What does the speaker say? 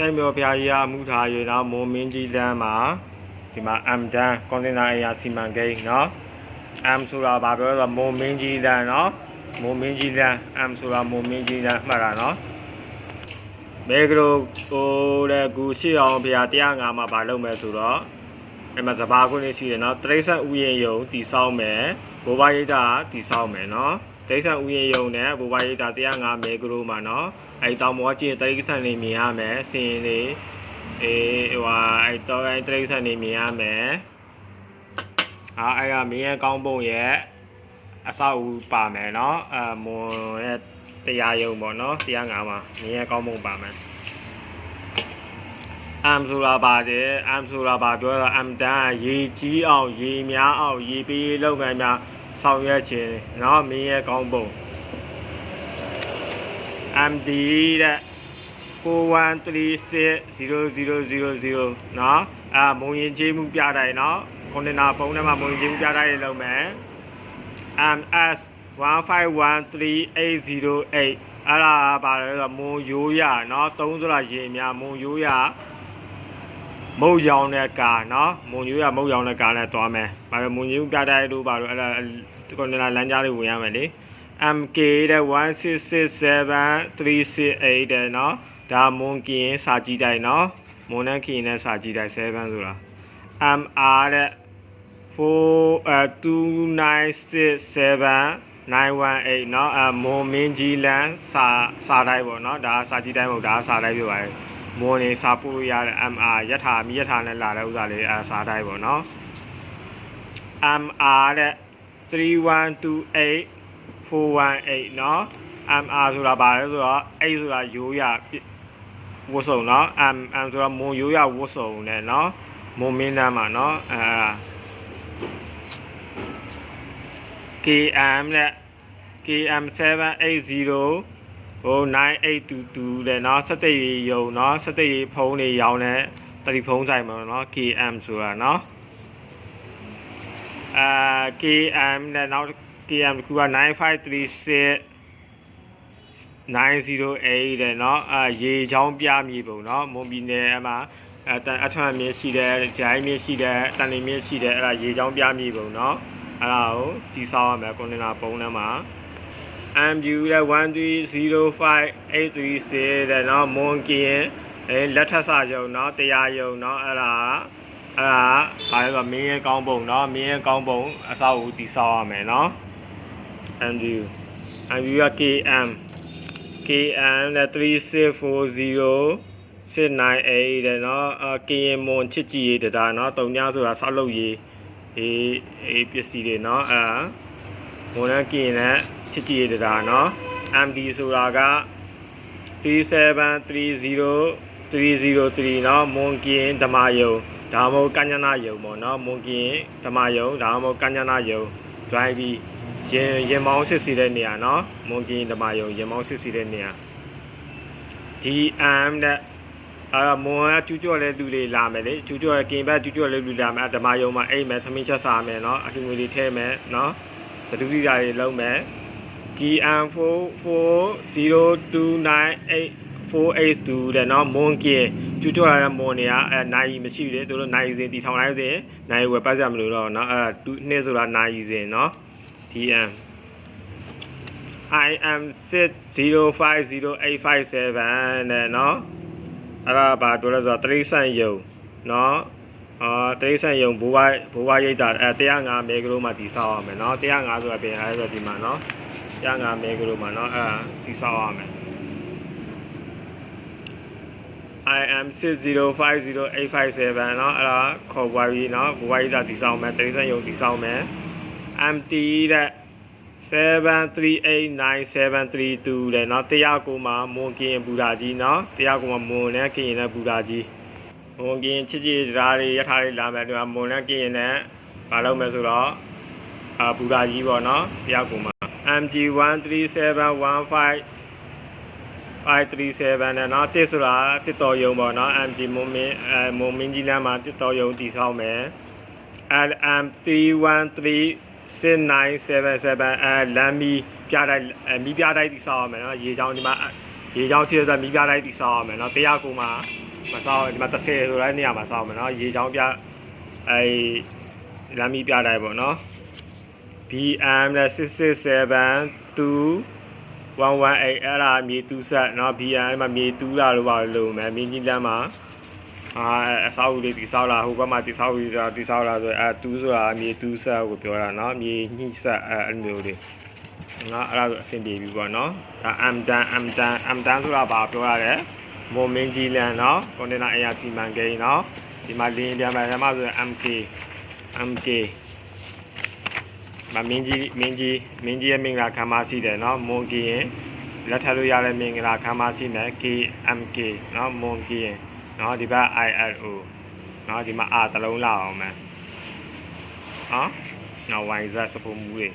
ကဲမျိုးဖျားကြီးအမှုထားရနော်မွန်မင်းကြီးလမ်းမှာဒီမှာ M တန်းကွန်တိန်နာအေယာစီမံကိန်းနော် M ဆိုတာဘာပြောလဲဆိုတော့မွန်မင်းကြီးလမ်းနော်မွန်မင်းကြီးလမ်း M ဆိုတာမွန်မင်းကြီးလမ်းမှတ်တာနော်မေဂရိုကိုတဲ့ကူရှိအောင်ဖျား105မှာဘာလုပ်မဲဆိုတော့အဲ့မှာစဘာခွင့်လေးရှိတယ်နော်တရိษံဥယျာဉ်ယုံတီဆောက်မယ်ဘိုးဘရိတ်တာတီဆောက်မယ်နော် တိရစ္ဆာန်ဥယျာဉ်ယုံနဲ့ဘူဝရိတာ105မဲဂရိုမှာနော်အဲ့တောင်မောကြီးတိရစ္ဆာန်နေမြင်ရမယ်စင်လေးအေးဟိုဟာအဲ့တောကိုင်းတိရစ္ဆာန်နေမြင်ရမယ်အာအဲ့ကမင်းရဲ့ကောင်းပုံရဲ့အဆောက်အဦပါမယ်နော်အမွန်ရဲ့တရားယုံပေါ့နော်105မှာမင်းရဲ့ကောင်းပုံပါမယ်အမ်ဆိုတာပါတယ်အမ်ဆိုတာပါပြောတာအမ်တန်ရေကြီးအောင်ရေများအောင်ရေပေးလုပ်ငန်းများ ဆောင်ရွက်ခြင်းเนาะမင်းရဲ့ကောင်းပုံ MD တဲ့41360000เนาะအာမုံရင်ချင်းမှုပြတိုင်းเนาะကွန်တိန်နာပုံထဲမှာမုံရင်ချင်းမှုပြတိုင်းလုပ်မယ် MS 1513808အဲ့ဒါပါလဲဆိုတော့မွန်ရိုးရเนาะ3ဆိုတာရေများမွန်ရိုးရ မုတ်ရောင်တဲ့ကာနော်မုံကြီးကမုတ်ရောင်တဲ့ကာနဲ့သွားမယ်။ဘာလို့မုံကြီးပြတိုက်လို့ပါလို့အဲ့ဒါကွန်တိန်နာလမ်းကြားလေးဝင်ရမယ်လေ။ MK တဲ့1667368တဲ့နော်ဒါမွန်ကင်းစာကြည့်တိုင်းနော်မွန်နဲ့ကင်းနဲ့စာကြည့်တိုင်း7ဆိုတာ MR တဲ့42967 918เนาะအမွန်မင်းကြီးလန်းစာစာတိုင်းပေါ့เนาะဒါစာကြည့်တိုင်းမဟုတ်ဒါစာတိုင်းပြောပါတယ် မွန်နေစာပို့လို့ရတဲ့ MR ယထာမိယထာနဲ့လာတဲ့ဥစ္စာလေးအဲစာတိုင်းပေါ့เนาะ MR တဲ့3128 418เนาะ MR ဆိုတာဘာလဲဆိုတော့အဲ့ဆိုတာရိုးရဝတ်စုံเนาะ M M ဆိုတာမွန်ရိုးရဝတ်စုံနဲ့เนาะမွန်မင်းတန်းမှာเนาะအဲ KM နဲ့ KM 780 ဟို9822တဲ့เนาะစက်သိရီယုံเนาะစက်သိရီဖုံးတွေရောင်းတဲ့တတိဖုံးဆိုင်မှာเนาะ KM ဆိုတာเนาะအာ KM နဲ့နောက် KM တခုက9536 908တဲ့เนาะအာရေချောင်းပြမြေပုံเนาะမွန်ပြည်နယ်အမှာအတန်အထွန်းမြေရှိတဲ့ဂျိုင်းမြေရှိတဲ့တန်နေမြေရှိတဲ့အဲ့ဒါရေချောင်းပြမြေပုံเนาะအဲ့ဒါကိုတီးဆောက်ရမယ်ကွန်တိန်နာပုံထဲမှာ MU တဲ့1305836တဲ့เนาะမွန်ကင်းအဲလက်ထပ်စာယုံเนาะတရားယုံเนาะအဲ့ဒါအဲ့ဒါဘာလဲဆိုမင်းရဲ့ကောင်းပုံเนาะမင်းရဲ့ကောင်းပုံအဆောက်အဦတီးဆောက်ရမယ်เนาะ MU MU က KM KN နဲ့3640 698တဲ့เนาะအကရင်မွန်ချစ်ကြည်ရေးတရားเนาะတုံညာဆိုတာဆောက်လုပ်ရေးအေးအေးပစ္စည်းတွေเนาะအာ ဝန်ထမ်းကင်နဲ့ချစ်ကြည်ရတာနော် MD ဆိုတာက373030နော်မွန်ကင်ဓမ္မယုံဒါမှမဟုတ်ကัญญနာယုံပေါ့နော်မွန်ကင်ဓမ္မယုံဒါမှမဟုတ်ကัญญနာယုံ drive ပြီးရင်ရင်မောင်းစစ်စီတဲ့နေရာနော်မွန်ကင်ဓမ္မယုံရင်မောင်းစစ်စီတဲ့နေရာဒီ M နဲ့အာမွန်ကကျူးကျော်လဲလူတွေလာမယ်လေကျူးကျော်ကင်ဘက်ကျူးကျော်လဲလူလာမယ်ဓမ္မယုံမှာအိမ်မယ်သမင်းချက်စားမယ်နော်အလှငွေတွေထည့်မယ်နော် သတိပညာတွေလုံးမယ် DM440298482တဲ့เนาะမွန်ကင်ကျူးကျော်ရတဲ့မွန်တွေကအဲနိုင်မရှိလေသူတို့နိုင်စဉ်တီထောင်လိုက်စဉ်နိုင်ဝယ်ပတ်စရမလို့တော့เนาะအဲတူနှစ်ဆိုတာနိုင်စဉ်เนาะ DM I am 6050857တဲ့เนาะအဲ့ဒါဘာပြောလဲဆိုတော့တရိษံယုံเนาะ အာတရိษံယုံဘူဝဘူဝရိတ်တာအဲ105မေဂရိုမှာတည်ဆောက်ရမယ်เนาะ105ဆိုတာပြင်အဲဆိုဒီမှာเนาะ105မေဂရိုမှာเนาะအဲတည်ဆောက်ရမယ် I am 6050857เนาะအဲ့ဒါခေါ်ပွားပြီးเนาะဘူဝရိတ်တာတည်ဆောက်မယ်တရိษံယုံတည်ဆောက်မယ် MT တဲ့738932တဲ့เนาะတရားကိုမှမွန်ကရင်ဘူတာကြီးเนาะတရားကိုမှမွန်နဲ့ကရင်နဲ့ဘူတာကြီး မွန်ကရင်ချစ်ချစ်တရားတွေရထားတွေလာမယ်ဒီမှာမွန်နဲ့ကရင်နဲ့မလုပ်မယ်ဆိုတော့အာဘူတာကြီးပေါ့เนาะတရားကိုမှ MG13715 537နဲ့เนาะတစ်ဆိုတာတစ်တော်ယုံပေါ့เนาะ MG မွန်မင်းအဲမွန်မင်းကြီးလမ်းမှာတစ်တော်ယုံတည်ဆောက်မယ် LM313 6977အဲလမ်းမီပြတိုက်အဲမီးပြတိုက်တိဆောက်ရမယ်နော်ရေချောင်းဒီမှာရေချောင်းချစ်ဆိုမီးပြတိုက်တိဆောက်ရမယ်နော်တရားကူမှာ မစောင်းဒီမှာ30ဆိုတဲ့နေရာမှာစောင်းမယ်နော်ရေချောင်းပြအဲလမ်းမီပြတိုင်းပေါ့နော် BM နဲ့667 2 118အဲ့ဒါမြေတူးဆက်เนาะ BM မှာမြေတူးတာလို့ပါလို့မယ်မင်းကြီးလမ်းမှာအာအဆောက်အဦလေးတိဆောက်လာဟိုဘက်မှာတိဆောက်ယူတာတိဆောက်လာဆိုအဲတူးဆိုတာမြေတူးဆက်ကိုပြောတာเนาะမြေညှိဆက်အဲအဲ့လိုလေးငါအဲ့ဒါဆိုအဆင်ပြေပြီပေါ့เนาะဒါ M တန် M တန် M တန်ဆိုတာဘာပြောရလဲ မွန်မင်းကြီးလန်နော်ကွန်တိန်နာအရာစီမံကိန်းနော်ဒီမှာလင်းပြန်ပြန်မှာဆိုရင် MK MK မမင်းကြီးမင်းကြီးမင်းကြီးရဲ့မင်္ဂလာခံမရှိတယ်နော်မွန်ကီရင်လက်ထပ်လို့ရတဲ့မင်္ဂလာခံမရှိမယ် KMK နော်မွန်ကီရင်နော်ဒီဘက် ILO နော်ဒီမှာ R တလုံးလောက်အောင်မယ်ဟောနော် YZ စပူမူတွေ